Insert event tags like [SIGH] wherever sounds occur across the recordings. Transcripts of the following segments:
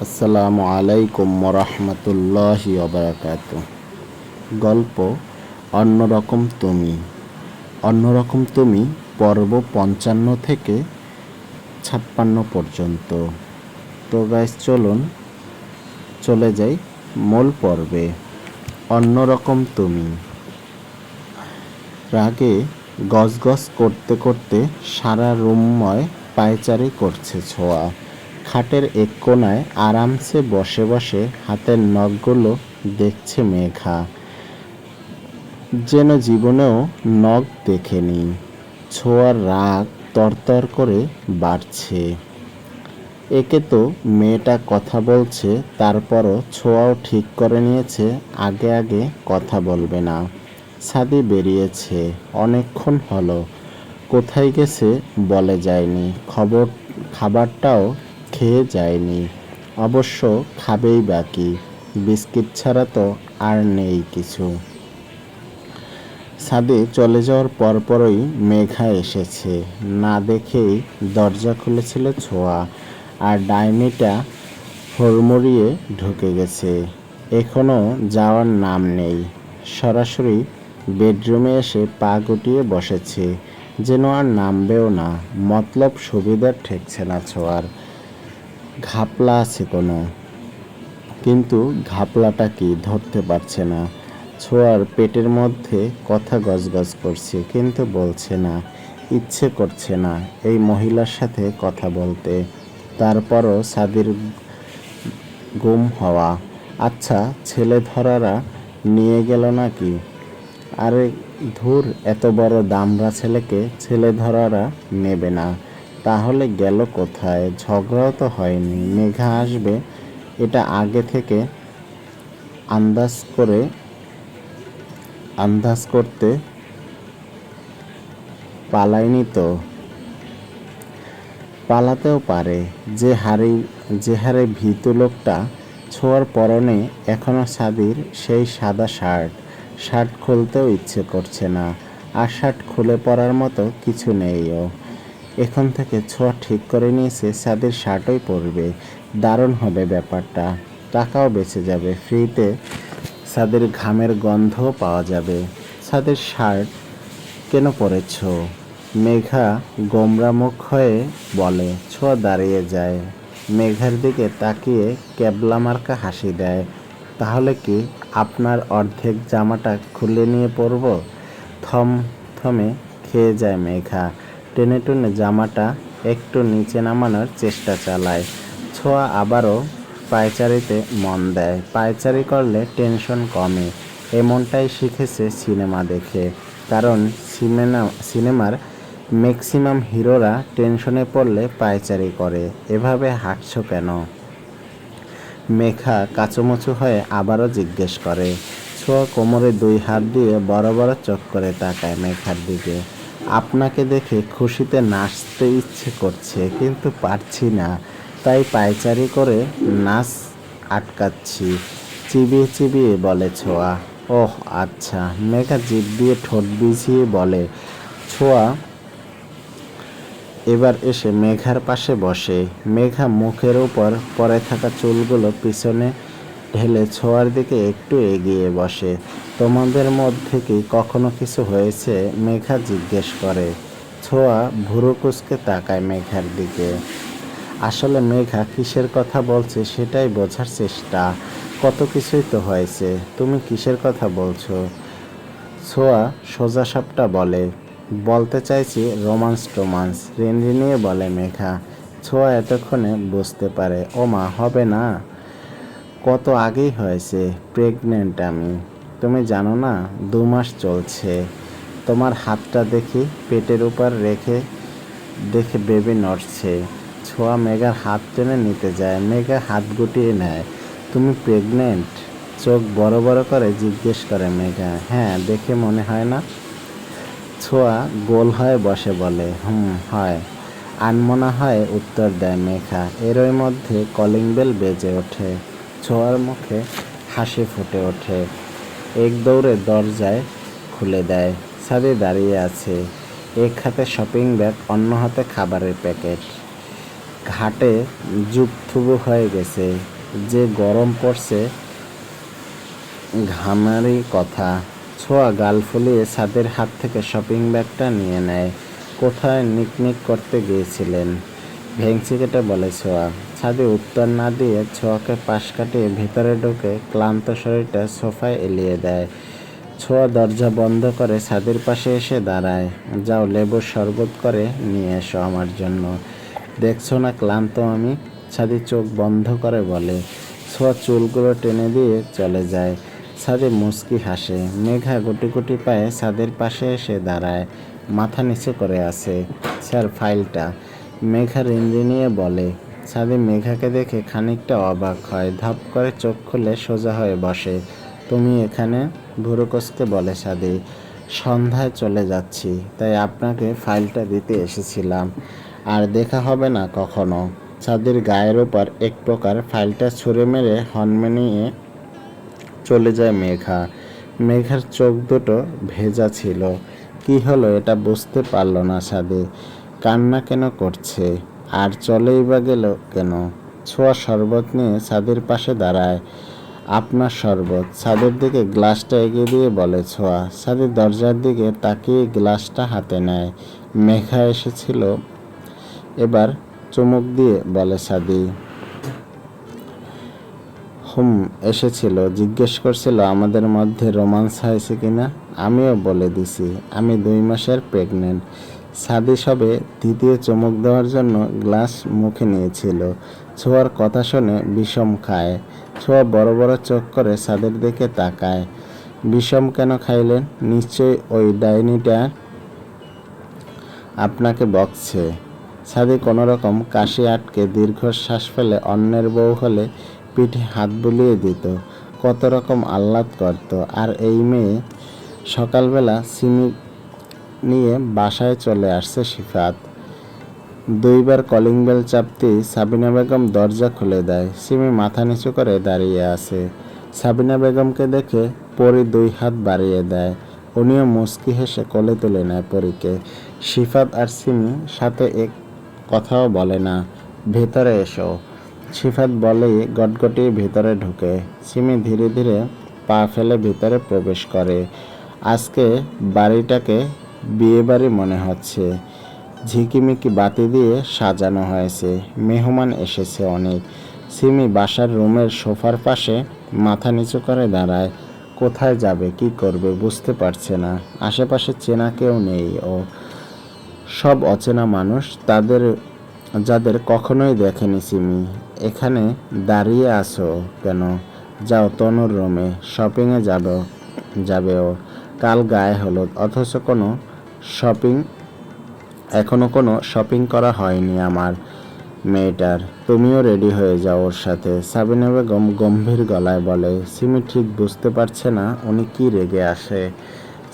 আসসালামু আলাইকুম রহমতুল্লাহ ওবরাকাত। গল্প, অন্যরকম তুমি। অন্যরকম তুমি পর্ব পঞ্চান্ন থেকে ছাপ্পান্ন পর্যন্ত। তো গাইস চলুন, চলে যাই মূল পর্বে। অন্যরকম তুমি। রাগে গজগজ করতে করতে সারা রুমময় পায়চারি করছে ছোঁয়া। খাটের এক কোনায় আরামসে বসে বসে হাতের নখগুলো দেখছে মেঘা। যেন জীবনেও নখ দেখেনি। ছোঁয়ার রাগ তরতর করে বাড়ছে। একে তো মেয়েটা কথা বলছে, তারপরও ছোঁয়াও ঠিক করে নিয়েছে, আগে আগে কথা বলবে না। ছাদে বেরিয়েছে, অনেকক্ষণ হলো। কোথায় গেছে বলে যায়নি। খবর খাবারটাও খেয়ে যায়নি। অবশ্য খাবেই বাকি। বিস্কিট ছাড়া তো আর নেই কিছু। ছাদে চলে যাওয়ার পরপরই মেঘা এসেছে। না দেখেই দরজা খুলেছিল ছোঁয়া, আর ডাইনিটা হুড়মুড়িয়ে ঢুকে গেছে। এখনও যাওয়ার নাম নেই। সরাসরি বেডরুমে এসে পা গুটিয়ে বসেছে। যেন আর নামবেও না। মতলব সুবিধার ঠেকছে না ছোঁয়ার। ঘাপলা আছে কোনো। কিন্তু ঘাপলাটা কি ধরতে পারছে না। ছোঁয়ার পেটের মধ্যে কথা গজগজ করছে, কিন্তু বলছে না, ইচ্ছে করছে না এই মহিলার সাথে কথা বলতে। তারপরও সাদির গুম হওয়া। আচ্ছা ছেলে ধরারা নিয়ে গেল নাকি? আরে ধুর, এত বড় দামরা ছেলেকে ছেলে ধরারা নেবে না। তাহলে গেল কোথায়? ঝগড়াও তো হয়নি। মেঘা আসবে। এটা আগে থেকে আন্দাজ করে, আন্দাজ করতে পালায়নি তো? পালাতেও পারে। যে হারে যে হারে ভীতু লোকটা ছোঁয়ার পরনে এখনও সাদির সেই সাদা শার্ট। শার্ট খুলতেও ইচ্ছে করছে না। আর শার্ট খুলে পরার মতো কিছু নেইও। এখন থেকে ছোঁয়া ঠিক করে নিয়েছে সাদির শার্টই পরবে। দারুণ হবে ব্যাপারটা। টাকাও বেঁচে যাবে, ফ্রিতে সাদের ঘামের গন্ধও পাওয়া যাবে। সাদের শার্ট কেন পরেছ? মেঘা গোমরা মুখ হয়ে বলে, ছোঁয়া দাঁড়িয়ে যায়। মেঘার দিকে তাকিয়ে ক্যাবলা মার্কা হাসি দেয়। তাহলে কি আপনার অর্ধেক জামাটা খুলে নিয়ে পরব? থম থমে খেয়ে যায় মেঘা। টেনে টেনে জামাটা একটু নিচে নামানোর চেষ্টা চালায়। ছোঁয়া আবারও পায়চারিতে মন দেয়। পায়চারি করলে টেনশন কমে। এমনটাই শিখেছে সিনেমা দেখে। কারণ সিনেমা, সিনেমার ম্যাক্সিমাম হিরোরা টেনশনে পড়লে পায়চারি করে। এভাবে হাঁটছো কেন? মেঘা কাচুমুচু হয়ে আবারও জিজ্ঞেস করে। ছোঁয়া কোমরে দুই হাত দিয়ে বড় বড় চোখ করে তাকায় মেঘার দিকে। আপনাকে দেখে খুশিতে নাচতে ইচ্ছে করছে, কিন্তু পারছি না। তাই পায়চারি করে নাচ আটকাচ্ছি। চিবিয়ে চিবিয়ে বলে ছোঁয়া। ওহ আচ্ছা মেঘা জিভ দিয়ে ঠোঁট বিছিয়ে বলে, ছোঁয়া। এবার এসে মেঘার পাশে বসে। মেঘা মুখের উপর পরে থাকা চুলগুলো পিছনে ঢেলে ছোঁয়ার দিকে একটু এগিয়ে বসে। তোমাদের মধ্যে কি কখনো কিছু হয়েছে? মেঘা জিজ্ঞেস করে। ছোঁয়া ভুরু কুচকে তাকায় মেঘার দিকে। আসলে মেঘা কিসের কথা বলছে সেটাই বোঝার চেষ্টা। কত কিছুই তো হয়েছে। তুমি কিসের কথা বলছো? ছোঁয়া সোজা সাপটা বলে। বলতে চাইছি রোমান্স টোমান্স। রিনরি নিয়ে বলে মেঘা। ছোঁয়া এতক্ষণে বুঝতে পারে ও মা হবে না। কত আগেই হয়েছে প্রেগনেন্ট আমি। তুমি জানো না, দু মাস চলছে। তোমার হাতটা দেখি, পেটের উপর রেখে, দেখে বেবি নড়ছে। ছোঁয়া মেঘার হাত টেনে নিতে যায়, মেঘা হাত গুটিয়ে নেয়। তুমি প্রেগনেন্ট চোখ বড় বড় করে জিজ্ঞেস করে মেঘা। হ্যাঁ দেখে মনে হয় না? ছোঁয়া গোল হয়ে বসে বলে, হুম, হয়। আনমনা হয় উত্তর দেয় মেঘা। এরই মধ্যে কলিং বেল বেজে ওঠে। ছোঁয়ার মুখে হাসি ফুটে ওঠে। এক দৌড়ে দরজায় খুলে দেয় সাদে দাঁড়িয়ে আছে। এক হাতে শপিং ব্যাগ অন্য হাতে খাবারের প্যাকেট ঘাটে যুগথুবু হয়ে গেছে, যে গরম পড়ছে ঘামারি কথা। ছোঁয়া গাল ফুলিয়ে ছাদের হাত থেকে শপিং ব্যাগটা নিয়ে নেয়। কোথায় নিকনিক করতে গিয়েছিলেন? ভেংচি কেটে বলে ছোঁয়া। ছাদে উত্তর না দিয়ে ছোঁয়াকে পাশ কাটিয়ে ভেতরে ঢুকে ক্লান্ত শরীরটা সোফায় এলিয়ে দেয়। ছোঁয়া দরজা বন্ধ করে ছাদের পাশে এসে দাঁড়ায়। যাও লেবুর শরবত করে নিয়ে এসো আমার জন্য। দেখছ না ক্লান্ত আমি? ছাদি চোখ বন্ধ করে বলে। ছোঁয়া চুলগুলো টেনে দিয়ে চলে যায়। ছাদে মুচকি হাসে। মেঘা গুটি গুটি পায়ে ছাদের পাশে এসে দাঁড়ায়। মাথা নিচু করে আছে। স্যার, ফাইলটা। মেঘা রিঞ্জি নিয়ে বলে ছাদে মেঘাকে দেখে খানিকটা অবাক হয়, ধাপ করে চোখ খুলে সোজা হয়ে বসে। তুমি এখানে? ভুরু কষতে বলে সাদি সন্ধ্যায় চলে যাচ্ছি, তাই আপনাকে ফাইলটা দিতে এসেছিলাম। আর দেখা হবে না কখনো। ছাদের গায়ের ওপর এক প্রকার ফাইলটা ছুঁড়ে মেরে হনমেনিয়ে চলে যায় মেঘা। মেঘার চোখ দুটো ভেজা ছিল। কি হলো, এটা বুঝতে পারল না সাদে কান্না কেন করছে? আর চলেই বা গেল কেন? ছোঁয়া শরবত নিয়ে ছাদের পাশে দাঁড়ায়। আপনার শরবত। ছাদের দিকে গ্লাসটা এগিয়ে দিয়ে বলে, ছোঁয়া। ছাদের দরজার দিকে তাকিয়ে গ্লাসটা হাতে নেয়। মেঘা এসেছিল। এবার চুমুক দিয়ে বলে, সাদি। হুম, এসেছিল। জিজ্ঞেস করছিল, আমাদের মধ্যে রোমান্স হয়েছে কিনা? আমিও বলে দিছি। আমি দুই মাসের প্রেগনেন্ট। সাদি সবে দ্বিতীয় চমক দেওয়ার জন্য গ্লাস মুখে নিয়েছিল। ছোঁয়ার কথা শুনে বিষম খায়। ছোঁয়া বড় বড় চোখ করে সাদের দিকে তাকায়। বিষম কেন খাইলেন? নিশ্চয়ই ওই ডাইনিটা আপনাকে বকছে। সাদি কোনো রকম কাশি আটকে দীর্ঘশ্বাস ফেলে অন্যের বউ হলে পিঠে হাত বুলিয়ে দিত। কত রকম আহ্লাদ করত। আর এই মেয়ে সকালবেলা সিমি নিয়ে বাসায় চলে আসছে সিফাত দুইবার কলিং বেল চাপতেই সাবিনা বেগম দরজা খুলে দেয়। সিমি মাথা নিচু করে দাঁড়িয়ে আছে। সাবিনা বেগমকে দেখে পরি দুই হাত বাড়িয়ে দেয়। উনিও মুস্কি হেসে কোলে তুলে নেয় পরীকে। সিফাত আর সিমি সাথে এক কথাও বলে না, ভেতরে এসো। সিফাত বলেই গটগটিয়ে ভেতরে ঢুকে। সিমি ধীরে ধীরে পা ফেলে ভিতরে প্রবেশ করে। আজকে বাড়িটাকে বিয়ে বাড়ি মনে হচ্ছে। ঝিকিমিকি বাতি দিয়ে সাজানো হয়েছে। মেহমান এসেছে অনেক। সিমি বাসার রুমের সোফার পাশে মাথা নিচু করে দাঁড়ায়। কোথায় যাবে, কি করবে বুঝতে পারছে না। আশেপাশে চেনা কেউ নেই ও সব অচেনা মানুষ। তাদের, যাদের কখনোই দেখেনি সিমি। এখানে দাঁড়িয়ে আছো কেন? যাও তনুর রুমে। শপিংয়ে যাবে যাবে ও। কাল গায়ে হলুদ, অথচ কোনো শপিং এখনও কোনো শপিং করা হয়নি আমার মেয়েটার। তুমিও রেডি হয়ে যাও ওর সাথে। সাবিনা বেগম গম্ভীর গলায় বলে, সিমি ঠিক বুঝতে পারছে না, উনি কি রেগে আসে?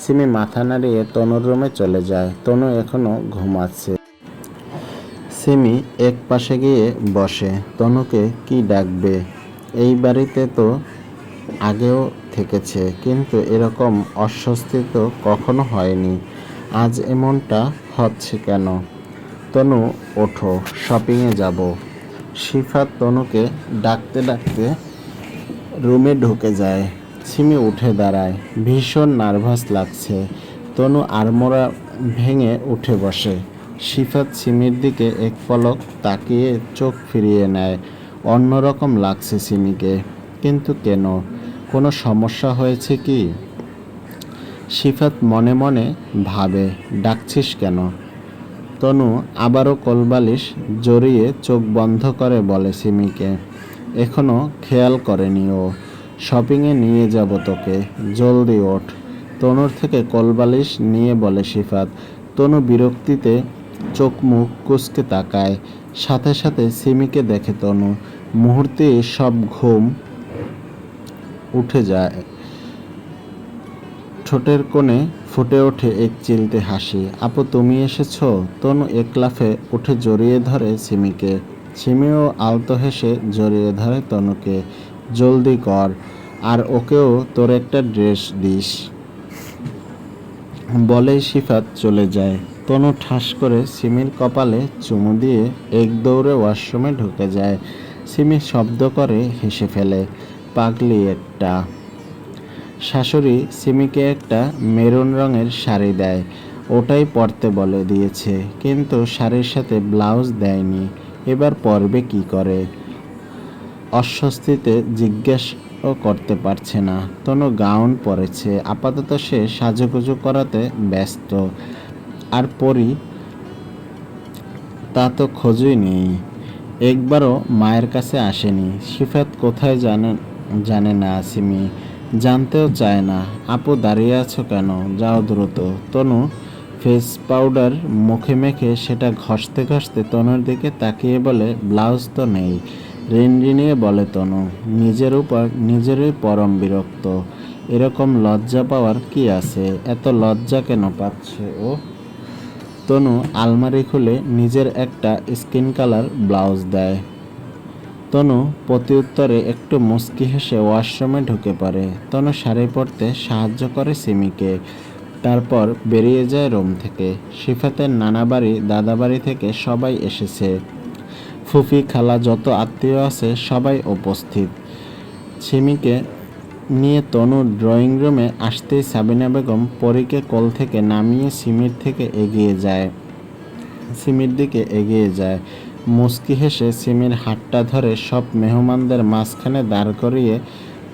সিমি মাথা নাড়িয়ে তনুর রুমে চলে যায়। তনু এখনও ঘুমাচ্ছে। সিমি এক পাশে গিয়ে বসে। তনুকে কি ডাকবে? এই বাড়িতে তো আগেও থেকেছে, কিন্তু এরকম অস্বস্তি তো কখনো হয়নি। আজ এমনটা হচ্ছে কেন? তনু, ওঠো শপিংয়ে যাব। শিফাত তনুকে ডাকতে ডাকতে রুমে ঢুকে যায়। সিমি উঠে দাঁড়ায়। ভীষণ নার্ভাস লাগছে। তনু আড়মোড়া ভেঙে উঠে বসে। সিফাত সিমির দিকে এক পলক তাকিয়ে চোখ ফিরিয়ে নেয়। অন্যরকম লাগছে সিমিকে কিন্তু কেন? কোনো সমস্যা হয়েছে কি? সিফাত মনে মনে ভাবে, ডাকছিস কেন? তনু আবারও কোলবালিশ জড়িয়ে চোখ বন্ধ করে বলে সিমিকে এখনও খেয়াল করেনি ও। শপিংয়ে নিয়ে যাব তোকে। জলদি ওঠ। তনুর থেকে কোলবালিশ নিয়ে বলে সিফাত তনু বিরক্তিতে চোখ মুখ কুচকে তাকায়। সাথে সাথে সিমিকে দেখে তনু। মুহূর্তে সব ঘুম উঠে যায়। ঠোঁটের কোণে ফুটে ওঠে এক চিলতে হাসি। আপু, তুমি এসেছ? তনু এক লাফে উঠে জড়িয়ে ধরে সিমিকে। সিমিও আলতো হেসে জড়িয়ে ধরে তনুকে। জলদি কর, আর ওকেও তোর একটা ড্রেস দিস। বলেই সিফাত চলে যায়। তনু ঠাস করে সিমির কপালে চুমু দিয়ে এক দৌড়ে ওয়াশরুমে ঢুকে যায়। সিমি শব্দ করে হেসে ফেলে, পাগলি একটা। শাশুড়ি সিমিকে একটা মেরুন রঙের শাড়ি দেয়। ওটাই পরতে বলে দিয়েছে, কিন্তু শাড়ির সাথে ব্লাউজ দেয়নি। এবার পরবে কি করে? অস্বস্তিতে জিজ্ঞেসও করতে পারছে না। তনু গাউন পরেছে। আপাতত সে সাজুগুজু করাতে ব্যস্ত। আর পরি তা তো খোঁজই নেই। একবারও মায়ের কাছে আসেনি। সিফাত কোথায় জানে জানে না সিমি। জানতেও চায় না, আপু দাঁড়িয়ে আছো কেন? যাও দ্রুত। তনু ফেস পাউডার মুখে মেখে সেটা ঘষতে ঘষতে তনুর দিকে তাকিয়ে বলে, ব্লাউজ তো নেই। রিনরিনিয়ে বলে তনু, নিজের উপর, নিজেরই পরম বিরক্ত। এরকম লজ্জা পাওয়ার কি আছে? এত লজ্জা কেন পাচ্ছে ও? তনু আলমারি খুলে নিজের একটা স্কিন কালার ব্লাউজ দেয়। তনু উত্তরে একটু মুচকি হেসে ওয়াশরুমে ঢুকে পড়ে। তনু শাড়ি পরতে সাহায্য করে সিমিকে। তারপর বেরিয়ে যায় রুম থেকে। সিফাতের নানা বাড়ি, দাদা বাড়ি থেকে সবাই এসেছে। ফুফি, খালা যত আত্মীয় আছে সবাই উপস্থিত। সিমিকে নিয়ে তনু ড্রয়িং রুমে আসতেই সাবিনা বেগম পরীকে কোল থেকে নামিয়ে সিমির থেকে এগিয়ে যায়। সিমির দিকে এগিয়ে যায়। মুস্কি হেসে সিমির হাতটা ধরে সব মেহমানদের মাঝখানে দাঁড় করিয়ে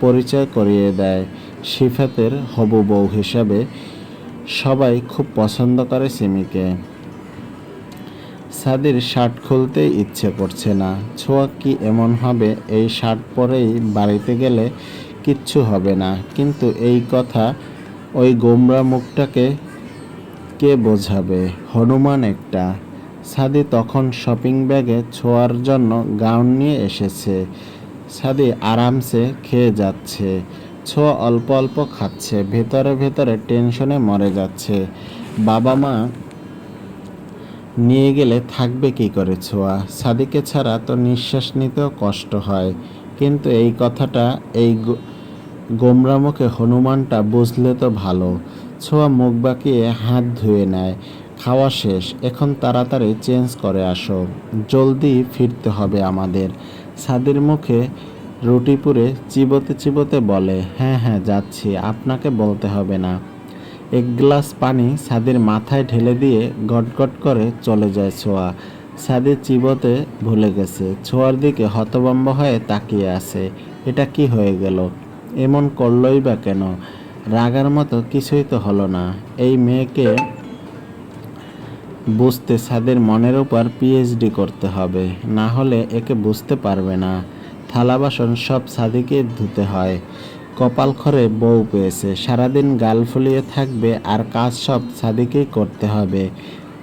পরিচয় করিয়ে দেয়। সিফাতের হবু বউ হিসাবে সবাই খুব পছন্দ করে সিমিকে। সাদির শার্ট খুলতেই ইচ্ছে করছে না। ছোঁয়া কি এমন হবে? এই শার্ট পরেই বাড়িতে গেলে কিচ্ছু হবে না। কিন্তু এই কথা ওই গোমরা মুখটাকে কে বোঝাবে? হনুমান একটা। সাদি তখন শপিং ব্যাগে ছোঁয়ার জন্য গাউন নিয়ে এসেছে। সাদি আরামসে খেয়ে যাচ্ছে। ছোঁয়া অল্প অল্প খাচ্ছে, ভেতরে ভেতরে টেনশনে মরে যাচ্ছে। বাবা মা নিয়ে গেলে থাকবে কি করে ছোঁয়া? সাদিকে ছাড়া তো নিঃশ্বাস নিতেও কষ্ট হয়। কিন্তু এই কথাটা, এই গোমরা মুখে হনুমানটা বুঝলে তো ভালো। ছোঁয়া মুখ বাঁকিয়ে হাত ধুয়ে নেয়। খাওয়া শেষ, এখন তাড়াতাড়ি চেঞ্জ করে আসো। জলদি ফিরতে হবে আমাদের। সাদির মুখে রুটি পুরে চিবোতে চিবোতে বলে হ্যাঁ হ্যাঁ যাচ্ছি, আপনাকে বলতে হবে না। এক গ্লাস পানি সাদির মাথায় ঢেলে দিয়ে গটগট করে চলে যায় ছোঁয়া। সাদি চিবোতে ভুলে গেছে, ছোঁয়ার দিকে হতবম্ব হয়ে তাকিয়ে আছে। এটা কি হয়ে গেল? এমন করলই বা কেন? রাগার মতো কিছুই তো হলো না। এই মেয়েকে বুঝতে সাদের মনের উপর পিএইচডি করতে হবে, না হলে একে বুঝতে পারবে না। থালা বাসন সব সাদিকে ধুতে হয়। কপাল খরে বউ পেয়েছে, সারাদিন গাল ফুলিয়ে থাকবে আর কাজ সব সাদিকেই করতে হবে।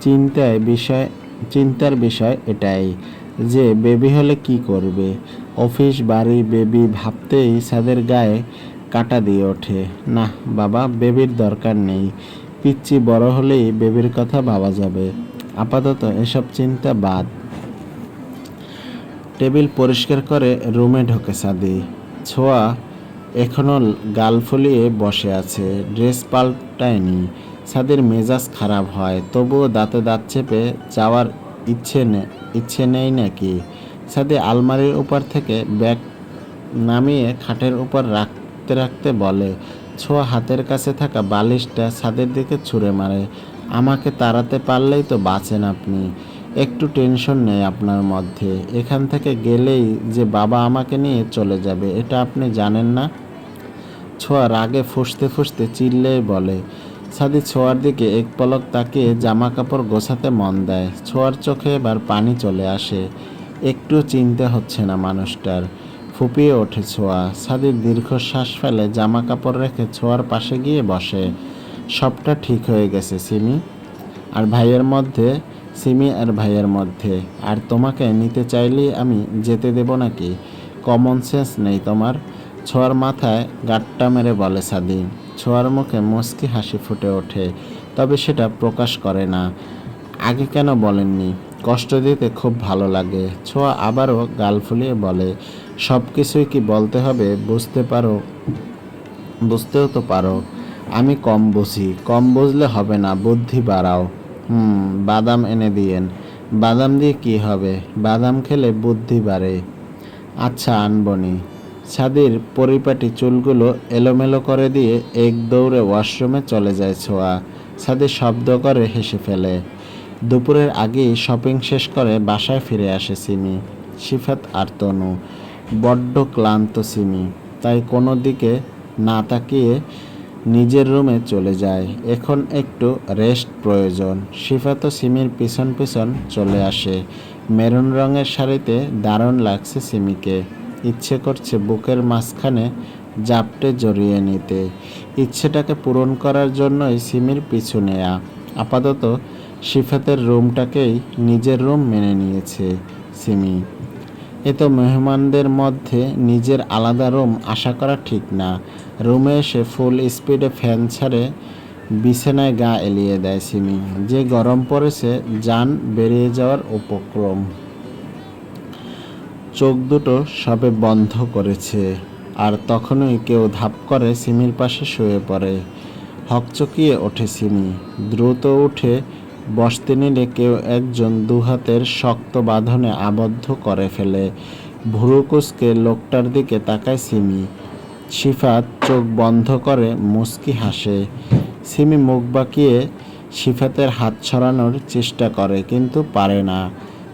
চিন্তায় বিষয়, চিন্তার বিষয় এটাই যে বেবি হলে কি করবে। অফিস, বাড়ি, বেবি ভাবতেই সাদের গায়ে কাটা দিয়ে ওঠে। না বাবা, বেবির দরকার নেই। পিচ্ছি বড় হলেই বেবির কথা ভাবা যাবে। আপাতত এসব চিন্তা বাদ। টেবিল পরিষ্কার করে রুমে ঢোকে সাদি। ছোঁয়া এখনও গাল ফুলিয়ে বসে আছে। ড্রেস পাল্টায়নি। সাদির মেজাজ খারাপ হয়, তবুও দাঁতে দাঁত চেপে যাওয়ার ইচ্ছে নে ইচ্ছে নেই নাকি? সাদি আলমারির উপর থেকে ব্যাগ নামিয়ে খাটের উপর রাখতে রাখতে বলে ছোঁয়া হাতের কাছে থাকা বালিশটা ছাদের দিকে ছুঁড়ে মারে। আমাকে তাড়াতে পারলেই তো বাঁচেন আপনি। একটু টেনশন নেই আপনার মধ্যে। এখান থেকে গেলেই যে বাবা আমাকে নিয়ে চলে যাবে, এটা আপনি জানেন না? ছোঁয়া রাগে ফুসতে ফুসতে চিল্লেই বলে, সাদি, ছোঁয়ার দিকে এক পলক তাকিয়ে জামা কাপড় গোছাতে মন দেয়। ছোঁয়ার চোখে এবার পানি চলে আসে। একটু চিনতে হচ্ছে না মানুষটার। ফুপিয়ে ওঠে ছোঁয়া। সাদির দীর্ঘশ্বাস ফেলে জামা কাপড় রেখে ছোঁয়ার পাশে গিয়ে বসে। সবটা ঠিক হয়ে গেছে, সিমি। আর ভাইয়ের মধ্যে, সিমি আর ভাইয়ের মধ্যে। আর তোমাকে নিতে চাইলেই আমি যেতে দেব নাকি? কমন সেন্স নেই তোমার। ছোঁয়ার মাথায় গাট্টা মেরে বলে সাদি। ছোঁয়ার মুখে মুচকি হাসি ফুটে ওঠে, তবে সেটা প্রকাশ করে না। আগে কেন বলেননি? কষ্ট দিতে খুব ভালো লাগে। ছোঁয়া আবারও গাল ফুলিয়ে বলে সব কিছুই কি বলতে হবে? বুঝতে পারো। বুঝতেও তো পারো। আমি কম বুঝি। কম বুঝলে হবে না। বুদ্ধি বাড়াও। হুম, বাদাম এনে দিয়েন। বাদাম দিয়ে কি হবে? বাদাম খেলে বুদ্ধি বাড়ে। আচ্ছা আনবনি। সাদির পরিপাটি চুলগুলো এলোমেলো করে দিয়ে এক দৌড়ে ওয়াশরুমে চলে যায় ছোঁয়া। সাদি শব্দ করে হেসে ফেলে। দুপুরের আগেই শপিং শেষ করে বাসায় ফিরে আসে সিমি। সিফাত আর তনু। বড্ড ক্লান্ত সিমি। তাই কোনো দিকে না তাকিয়ে নিজের রুমে চলে যায়। এখন একটু রেস্ট প্রয়োজন। সিফাত ও সিমির পিছন পিছন চলে আসে। মেরুন রঙের শাড়িতে দারুণ লাগছে সিমিকে। ইচ্ছে করছে বুকের মাঝখানে জাপটে জড়িয়ে নিতে। ইচ্ছেটাকে পূরণ করার জন্যই সিমির পিছু নেয়া। আপাতত সিফাতের রুমটাকেই নিজের রুম মেনে নিয়েছে সিমি। এ তো মেহমানদের মধ্যে নিজের আলাদা রুম আশা করা ঠিক না। রুমে এসে ফুল স্পিডে ফ্যান ছাড়ে, বিছানায় গা এলিয়ে দেয় সিমি। যে গরম পড়েছে, যান বেরিয়ে যাওয়ার উপক্রম। চোখ দুটো সবে বন্ধ করেছে, আর তখনই কেউ ধাপ করে সিমির পাশে শুয়ে পড়ে। হকচকিয়ে ওঠে সিমি। দ্রুত উঠে বসতে নিলে কেউ একজন দুহাতের শক্ত বাঁধনে আবদ্ধ করে ফেলে। ভুরু কুচকে লোকটার দিকে তাকায় সিমি। সিফাত চোখ বন্ধ করে মুচকি হাসে। সিমি মুখ বাঁকিয়ে সিফাতের হাত ছড়ানোর চেষ্টা করে, কিন্তু পারে না।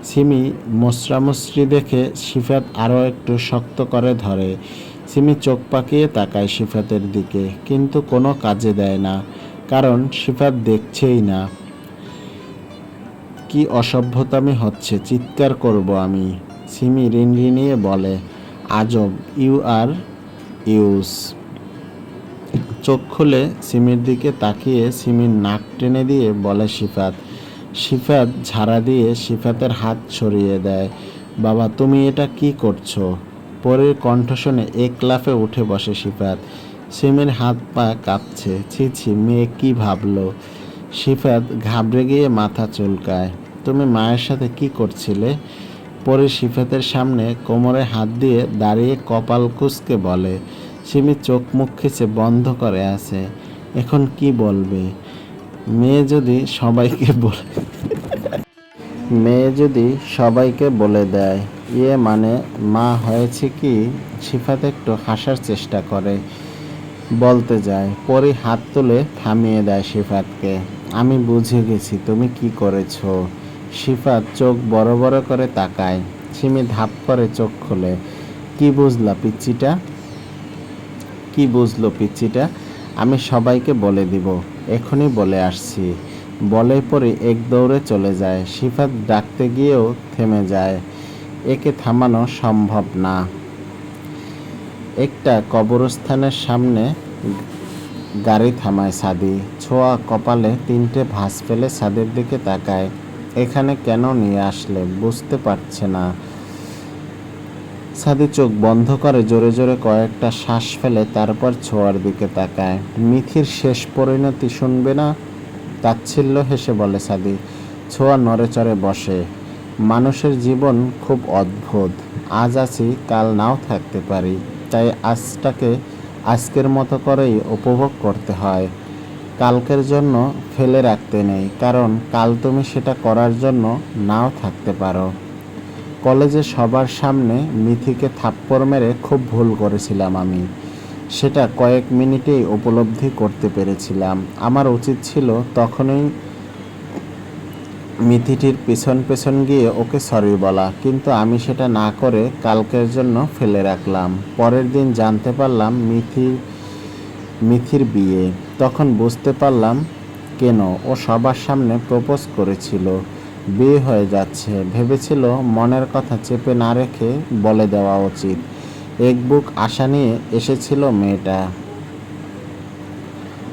সিমি মুচড়ামুচড়ি দেখে সিফাত আরও একটু শক্ত করে ধরে। সিমি চোখ পাকিয়ে তাকায় সিফাতের দিকে, কিন্তু কোনো কাজে দেয় না, কারণ সিফাত দেখছেই না। কি অসভ্যতামি হচ্ছে? চিৎকার করব আমি। সিমি রিনরিনিয়ে বলে, আজব, ইউ আর ইউস। চোখ খুলে সিমির দিকে তাকিয়ে সিমির নাক টেনে দিয়ে বলে সিফাত সিফাত ঝাড়া দিয়ে সিফাতের হাত ছড়িয়ে দেয়, বাবা, তুমি এটা কি করছ? পরের কণ্ঠ শুনে এক লাফে উঠে বসে সিফাত সিমির হাত পা কাঁপছে, ছি ছি, মেয়ে কি ভাবলো? সিফাত ঘাবড়ে গিয়ে মাথা চুলকায়। তুমি মায়ের সাথে কি করছিলে? পরে সিফাতের সামনে কোমরে হাত দিয়ে দাঁড়িয়ে কপাল কুচকে বলে, সিমি চোখ মুখ খিচে বন্ধ করে আছে, এখন কি বলবে? মেয়ে যদি সবাইকে বলে [LAUGHS] মেয়ে যদি সবাইকে বলে দেয় ইয়ে মানে মা হয়েছে কি? সিফাত একটু হাসার চেষ্টা করে, বলতে যায়, পরে হাত তুলে থামিয়ে দেয় সিফাতকে আমি বুঝে গেছি, তুমি কি করেছ? সিফাত চোখ বড় বড় করে তাকায়। সিমি ধাপ করে চোখ খোলে। কি বুঝলা পিচ্চিটা? কি বুঝলো পিচ্চিটা? আমি সবাইকে বলে দিব। এখনই বলে আসছি। বলে পরে এক দৌড়ে চলে যায়। সিফাত ডাকতে গিয়েও থেমে যায়। একে থামানো সম্ভব না। একটা কবরস্থানের সামনে গাড়ি থামায় সাদি। ছোঁয়া কপালে তিনটে ভাঁজ ফেলে সাদের দিকে তাকায়। এখানে কেন নিয়ে আসলে? বুঝতে পারছে না। সাদি চোখ বন্ধ করে, জোরে জোরে কয়েকটা শ্বাস ফেলে, তারপর ছোঁয়ার দিকে তাকায়। মিথির শেষ পরিণতি শুনবে না? তাচ্ছিল্য হেসে বলে সাদি। ছোঁয়া নড়ে চড়ে বসে। মানুষের জীবন খুব অদ্ভুত। আজ আছি, কাল নাও থাকতে পারি। তাই আজটাকে আজকের মতো করেই উপভোগ করতে হয়। কালকের জন্য ফেলে রাখতে নেই, কারণ কাল তুমি সেটা করার জন্য নাও থাকতে পারো। কলেজে সবার সামনে মিথিকে থাপ্পড় মেরে খুব ভুল করেছিলাম আমি। সেটা কয়েক মিনিটেই উপলব্ধি করতে পেরেছিলাম। আমার উচিত ছিল তখনই মিথিটির পেছন পেছন গিয়ে ওকে সরি বলা, কিন্তু আমি সেটা না করে কালকের জন্য ফেলে রাখলাম। পরের দিন জানতে পারলাম মিথি মিথির বিয়ে। তখন বুঝতে পারলাম কেন ও সবার সামনে প্রপোজ করেছিল। বিয়ে হয়ে যাচ্ছে। ভেবেছিল মনের কথা চেপে না রেখে বলে দেওয়া উচিত। এক বুক আশা নিয়ে এসেছিল মেয়েটা।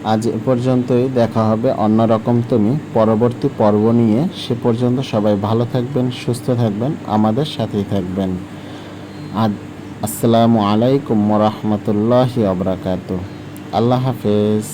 আজ এ পর্যন্তই দেখা হবে অন্যরকম তুমি। পরবর্তী পর্ব নিয়ে সে পর্যন্ত সবাই ভালো থাকবেন, সুস্থ থাকবেন, আমাদের সাথেই থাকবেন। আজ আসসালামু আলাইকুম রহমতুল্লাহি আবরাকাত আল্লাহ হাফেজ।